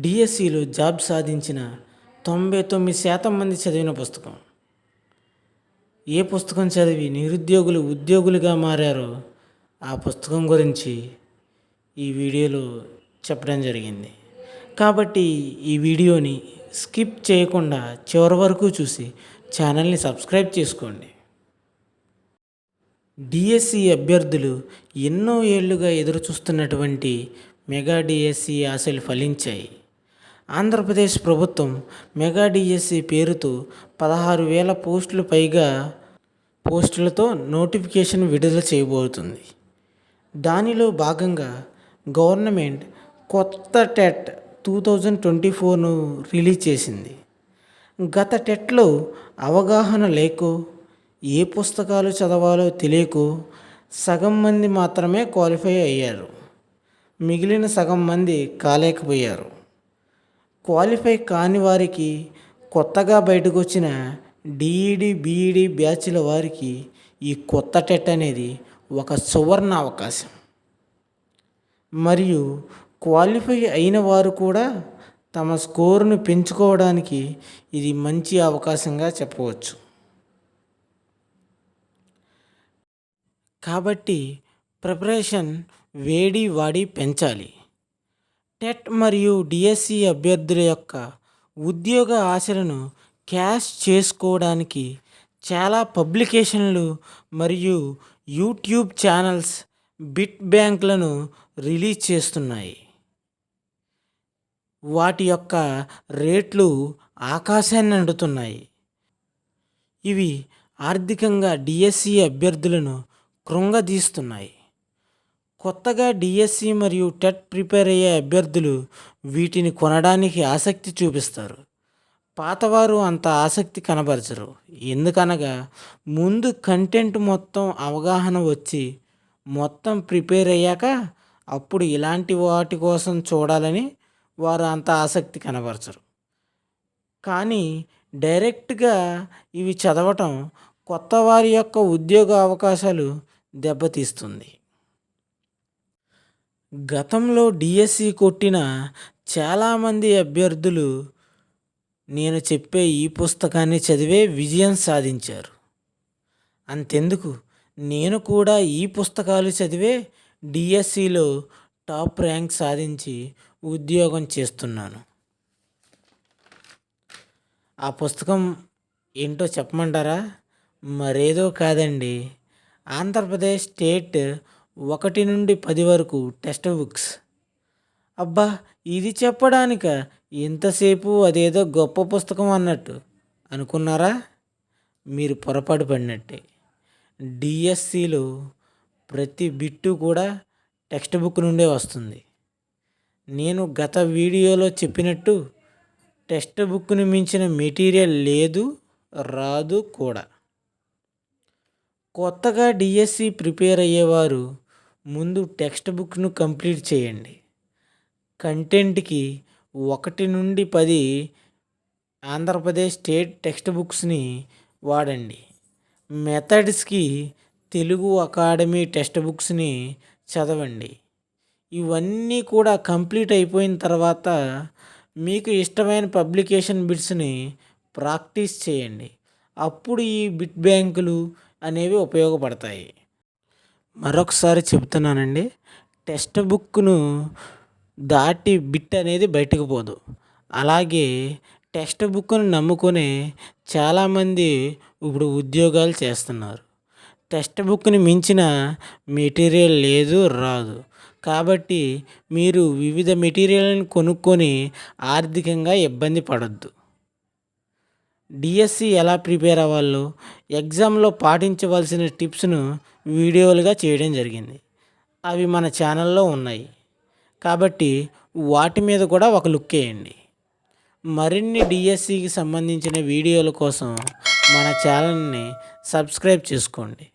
డిఎస్సిలో జాబ్ సాధించిన తొంభై తొమ్మిది శాతం మంది చదివిన పుస్తకం. ఏ పుస్తకం చదివి నిరుద్యోగులు ఉద్యోగులుగా మారారో ఆ పుస్తకం గురించి ఈ వీడియోలో చెప్పడం జరిగింది. కాబట్టి ఈ వీడియోని స్కిప్ చేయకుండా చివరి వరకు చూసి ఛానల్ని సబ్స్క్రైబ్ చేసుకోండి. డిఎస్సి అభ్యర్థులు ఎన్నో ఏళ్ళుగా ఎదురుచూస్తున్నటువంటి మెగా డిఎస్సి ఆశలు ఫలించాయి. ఆంధ్రప్రదేశ్ ప్రభుత్వం మెగా డిఎస్సి పేరుతో పదహారు వేల పోస్టులు పైగా పోస్టులతో నోటిఫికేషన్ విడుదల చేయబోతుంది. దానిలో భాగంగా గవర్నమెంట్ కొత్త టెట్ టూ థౌజండ్ ట్వంటీ ఫోర్ను రిలీజ్ చేసింది. గత టెట్లో అవగాహన లేకో ఏ పుస్తకాలు చదవాలో తెలియకో సగం మంది మాత్రమే క్వాలిఫై అయ్యారు. మిగిలిన సగం మంది కాలేకపోయారు. క్వాలిఫై కాని వారికి కొత్తగా బయటకు వచ్చిన డిఈడి బీఈడి బ్యాచ్ల వారికి ఈ కొత్త టెట్ అనేది ఒక సువర్ణ అవకాశం. మరియు క్వాలిఫై అయిన వారు కూడా తమ స్కోరును పెంచుకోవడానికి ఇది మంచి అవకాశంగా చెప్పవచ్చు. కాబట్టి ప్రిపరేషన్ వేడి వాడి పెంచాలి. టెట్ మరియు డిఎస్సి అభ్యర్థుల యొక్క ఉద్యోగ ఆశలను క్యాష్ చేసుకోవడానికి చాలా పబ్లికేషన్లు మరియు యూట్యూబ్ ఛానల్స్ బిట్ బ్యాంక్లను రిలీజ్ చేస్తున్నాయి. వాటి యొక్క రేట్లు ఆకాశాన్ని అంటుతున్నాయి. ఇవి ఆర్థికంగా డిఎస్సి అభ్యర్థులను కృంగదీస్తున్నాయి. కొత్తగా డిఎస్సి మరియు టెట్ ప్రిపేర్ అయ్యే అభ్యర్థులు వీటిని కొనడానికి ఆసక్తి చూపిస్తారు. పాతవారు అంత ఆసక్తి కనబరచరు. ఎందుకనగా ముందు కంటెంట్ మొత్తం అవగాహన వచ్చి మొత్తం ప్రిపేర్ అయ్యాక అప్పుడు ఇలాంటి వాటి కోసం చూడాలని వారు అంత ఆసక్తి కనబరచరు. కానీ డైరెక్ట్గా ఇవి చదవటం కొత్త వారి యొక్క ఉద్యోగ అవకాశాలు దెబ్బతీస్తుంది. గతంలో డిఎస్సి కొట్టిన చాలామంది అభ్యర్థులు నేను చెప్పే ఈ పుస్తకాన్ని చదివే విజయం సాధించారు. అంతెందుకు? నేను కూడా ఈ పుస్తకాలు చదివే డిఎస్సిలో టాప్ ర్యాంక్ సాధించి ఉద్యోగం చేస్తున్నాను. ఆ పుస్తకం ఏంటో చెప్పమంటారా? మరేదో కాదండి. ఆంధ్రప్రదేశ్ స్టేట్ ఒకటి నుండి పది వరకు టెక్స్ట్ బుక్స్. అబ్బా ఇది చెప్పడానిక ఇంతసేపు అదేదో గొప్ప పుస్తకం అన్నట్టు. అనుకున్నారా? మీరు పొరపాటు పడినట్టే. డిఎస్సిలో ప్రతి బిట్టు కూడా టెక్స్ట్ బుక్ నుండే వస్తుంది. నేను గత వీడియోలో చెప్పినట్టు టెక్స్ట్ బుక్ను మించిన మెటీరియల్ లేదు రాదు కూడా. కొత్తగా డిఎస్సి ప్రిపేర్ అయ్యేవారు ముందు టెక్స్ట్ బుక్ను కంప్లీట్ చేయండి. కంటెంట్కి ఒకటి నుండి పది ఆంధ్రప్రదేశ్ స్టేట్ టెక్స్ట్ బుక్స్ని వాడండి. మెథడ్స్కి తెలుగు అకాడమీ టెక్స్ట్ బుక్స్ని చదవండి. ఇవన్నీ కూడా కంప్లీట్ అయిపోయిన తర్వాత మీకు ఇష్టమైన పబ్లికేషన్ బిట్స్ని ప్రాక్టీస్ చేయండి. అప్పుడు ఈ బిట్ బ్యాంకులు అనేవి ఉపయోగపడతాయి. మరొకసారి చెప్తున్నానండి టెక్స్ట్ బుక్ను దాటి బిట్ అనేది బయటకు పోదు. అలాగే టెక్స్ట్ బుక్ను నమ్ముకునే చాలామంది ఇప్పుడు ఉద్యోగాలు చేస్తున్నారు. టెక్స్ట్ బుక్ని మించిన మెటీరియల్ లేదు రాదు. కాబట్టి మీరు వివిధ మెటీరియల్ని కొనుక్కొని ఆర్థికంగా ఇబ్బంది పడద్దు. డిఎస్సి ఎలా ప్రిపేర్ అవ్వాలో ఎగ్జామ్లో పాటించవలసిన టిప్స్ను వీడియోలుగా చేయడం జరిగింది. అవి మన ఛానల్లో ఉన్నాయి. కాబట్టి వాటి మీద కూడా ఒక లుక్ వేయండి. మరిన్ని డిఎస్సికి సంబంధించిన వీడియోల కోసం మన ఛానల్ని సబ్స్క్రైబ్ చేసుకోండి.